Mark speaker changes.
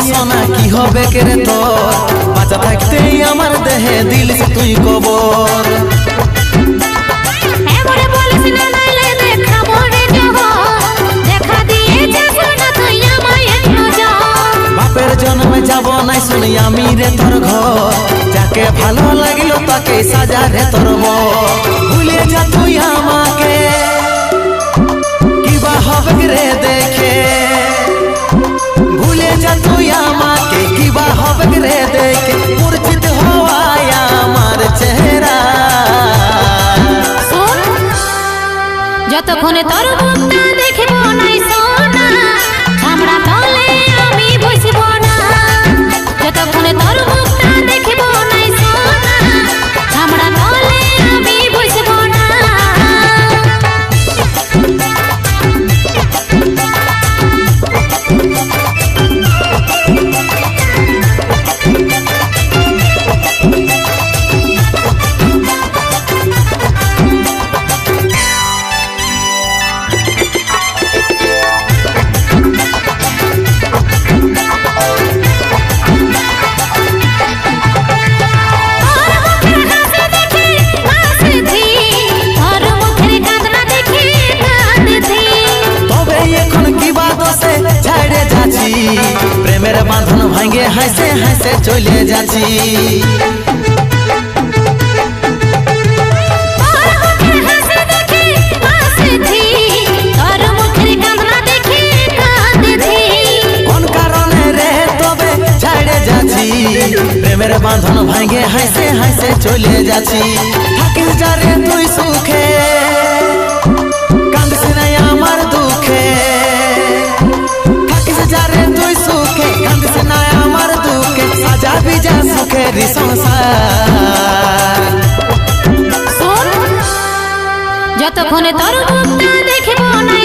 Speaker 1: হবে কে রে তোর? বাঁচা থাকতেই আমার দেহে দিলিস তুই কবর বাপের জন্মে যাব নাই শুনি আমি রে তোর ঘর। যাকে ভালো লাগিল তাকে সাজা রে তোর ভুলে যা তুই
Speaker 2: যতক্ষণে তোর
Speaker 1: প্রেমের বাঁধন ভাঙে হাসে হাসে চলে যাচ্ছি। প্রেমের বাঁধন ভাঙে হাসে হাসে চলে যাচ্ছি। থাকিস যা রে তুই সুখে। মেরি সংসার।
Speaker 2: যতক্ষণে তোর দেখব নাই